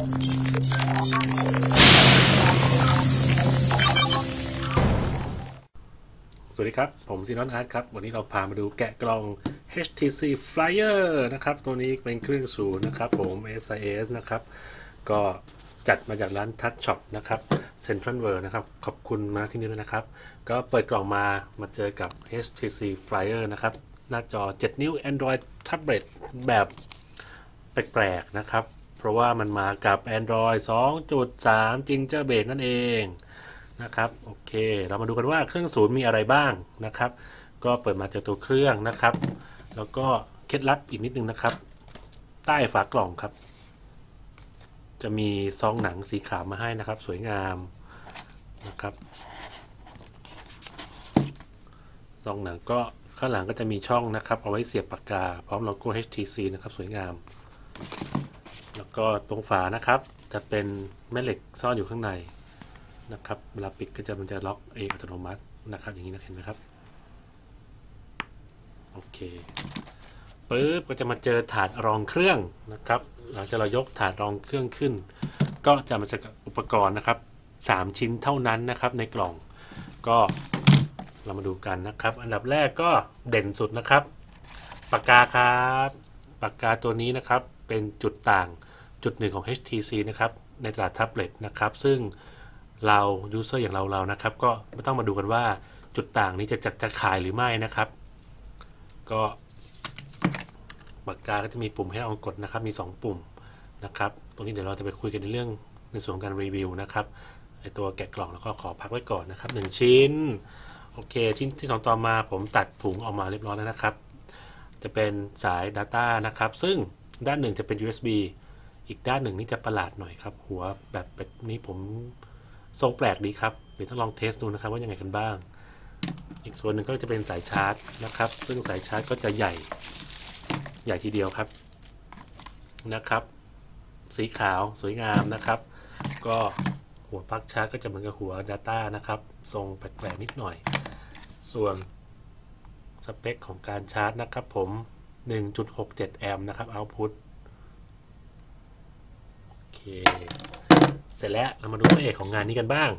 สวัสดีครับ ผมซีนอนอาร์ตครับ วันนี้เราพามาดูแกะกล่อง HTC Flyer นะครับ ตัวนี้เป็นเครื่องศูนย์นะครับผม SIS นะครับ ก็จัดมาจากร้าน Touch Shop นะครับ Central World นะครับ ขอบคุณมาที่นี่ด้วยนะครับ ก็เปิดกล่องมามาเจอกับ HTC Flyer นะครับ หน้าจอ 7 นิ้ว Android Tablet แบบแปลกๆนะครับ เพราะว่ามันมากับ Android 2.3 Gingerbread นั่นเองนะครับโอเค เรามาดูกันว่าเครื่องศูนย์มีอะไรบ้างนะครับ ก็เปิดมาจากตัวเครื่องนะครับ แล้วก็เคล็ดลับอีกนิดนึงนะครับ ใต้ฝากล่องครับ จะมีซองหนังสีขาวมาให้นะครับ สวยงามนะครับซองหนังก็ข้างหลังก็จะมีช่องนะครับ เอาไว้เสียบปากกา พร้อมโลโก้ HTC นะครับ สวยงาม แล้วก็ตรงฝานะครับ จะเป็นแม่เหล็กซ่อนอยู่ข้างในนะครับเวลาปิดก็จะมันจะล็อกเองอัตโนมัตินะครับอย่างนี้นะเห็นไหมครับโอเคปึ๊บก็จะมาเจอถาดรองเครื่องนะครับ หลังจากเรายกถาดรองเครื่องขึ้น ก็จะมาเจอกับอุปกรณ์นะครับ 3 ชิ้นเท่านั้นนะครับในกล่องก็เรามาดูกันนะครับ อันดับแรกก็เด่นสุดนะครับ ปากกาครับ ปากกาตัวนี้นะครับเป็นจุดต่าง จุดหนึ่งของ HTC นะครับในตลาดแท็บเล็ตนะครับซึ่งเรายูเซอร์อย่างเราเรานะครับ ก็ไม่ต้องมาดูกันว่าจุดต่างนี้จะจะจะขายหรือไม่นะครับ ก็ปากกาก็จะมีปุ่มให้เรากดนะครับ มี 2 ปุ่มนะครับ ตรงนี้เดี๋ยวเราจะไปคุยกันในเรื่องในส่วนของการรีวิวนะครับไอตัวแกะกล่องแล้วก็ขอพักไว้ก่อนนะครับ 1 ชิ้น โอเค ชิ้นที่ 2 ต่อมาผมตัดถุงออกมาเรียบร้อยแล้วนะครับ จะเป็นสาย Data นะครับ ซึ่งด้านหนึ่งจะเป็น USB อีกด้านหนึ่งนี่จะประหลาดหน่อยครับ หัวแบบแบบนี้ผมทรงแปลกดีครับ เดี๋ยวต้องลองเทสดูนะครับว่ายังไงกันบ้าง อีกส่วนหนึ่งก็จะเป็นสายชาร์จนะครับ ซึ่งสายชาร์จก็จะใหญ่ ใหญ่ทีเดียวครับนะครับ สีขาวสวยงามนะครับ ก็หัวปลั๊กชาร์จก็จะเหมือนกับหัว Data นะครับ ทรงแปลกๆนิดหน่อย ส่วนสเปคของการชาร์จนะครับผม 1.67 แอมป์นะครับ output โอ เคเสร็จแล้วเรามาดูพระเอกของงานนี้กันบ้าง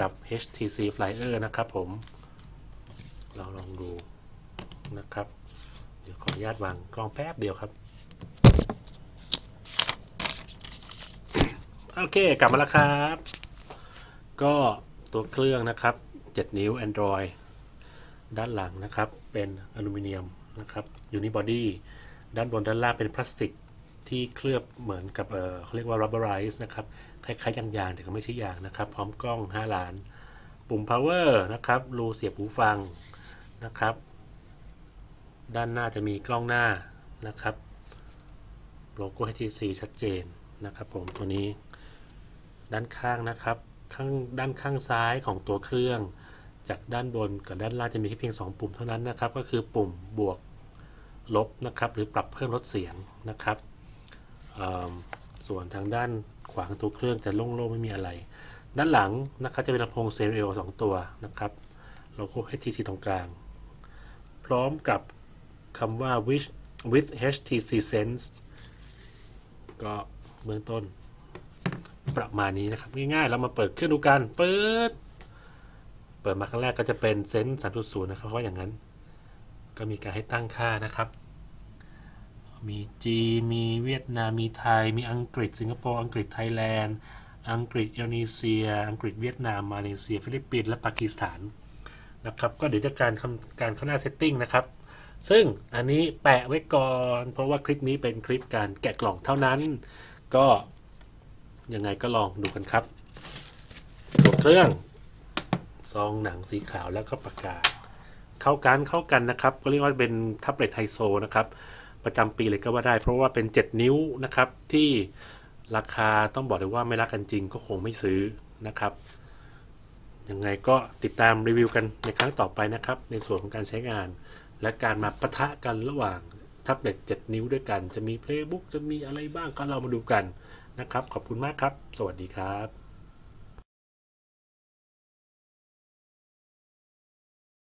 กับ HTC Flyer นะครับผม เราลองดูนะครับ เดี๋ยวขออนุญาตวางกล้องแป๊บเดียวครับ โอเค กลับมาแล้วครับ ก็ตัวเครื่องนะครับ 7 นิ้ว Android ด้านหลังนะครับ เป็นอลูมิเนียมนะครับยูนิบอดี้ด้านบนด้านล่างเป็นพลาสติก ที่เคลือบเหมือนกับเขาเรียกว่า rubberize นะครับ คล้ายๆยางๆแต่ก็ไม่ใช่ยางนะครับ พร้อมกล้อง 5 ล้าน ปุ่ม power นะครับ รูเสียบหูฟังนะครับ ด้านหน้าจะมีกล้องหน้านะครับโลโก้ HTC ชัดเจนนะครับผมตัวนี้ ด้านข้างนะครับข้างด้านข้างซ้ายของตัวเครื่อง จากด้านบนกับด้านล่างจะมีแค่เพียง 2 ปุ่มเท่านั้นนะครับ ก็คือปุ่มบวกลบนะครับ หรือปรับเพิ่มลดเสียงนะครับ ส่วนทางด้านขวางตัวเครื่องจะโล่งๆไม่มีอะไร ด้านหลังนะครับจะเป็นลำโพงเซเรียล2ตัวนะครับโลโก้ HTC ตรงกลาง พร้อมกับคำว่า with with HTC Sense ก็เบื้องต้นประมาณนี้นะครับ ง่ายๆ เรามาเปิดเครื่องดูกันเปิด เปิดมาครั้งแรกก็จะเป็นเซนส์3.0นะครับ เพราะอย่างนั้น ก็มีการให้ตั้งค่านะครับ มีจีมีเวียดนาม มีไทย มีอังกฤษ สิงคโปร์ อังกฤษ ไทยแลนด์ อังกฤษ อินโดนีเซีย อังกฤษ เวียดนาม มาเลเซีย ฟิลิปปินส์ และปากีสถาน นะครับ ก็เดี๋ยวจะการการเข้าหน้าเซตติ้งนะครับ ซึ่งอันนี้แปะไว้ก่อน เพราะว่าคลิปนี้เป็นคลิปการแกะกล่องเท่านั้น ก็ยังไงก็ลองดูกันครับตัวเครื่อง ซองหนังสีขาวแล้วก็ปากกา เข้ากันเข้ากันนะครับ ก็เรียกว่าเป็นทับเล็ตไฮโซนะครับ ประจำปีเลยก็ว่าได้ เพราะว่าเป็น 7 นิ้วนะครับ ที่ราคาต้องบอกเลยว่าไม่รักกันจริงก็คงไม่ซื้อนะครับยังไงก็ติดตามรีวิวกันในครั้งต่อไปนะครับ ในส่วนของการใช้งาน และการมาปะทะกันระหว่างแท็บเล็ต 7 นิ้วด้วยกัน จะมีเพลย์บุ๊กจะมีอะไรบ้างก็เรามาดูกันนะครับ ขอบคุณมากครับ สวัสดีครับ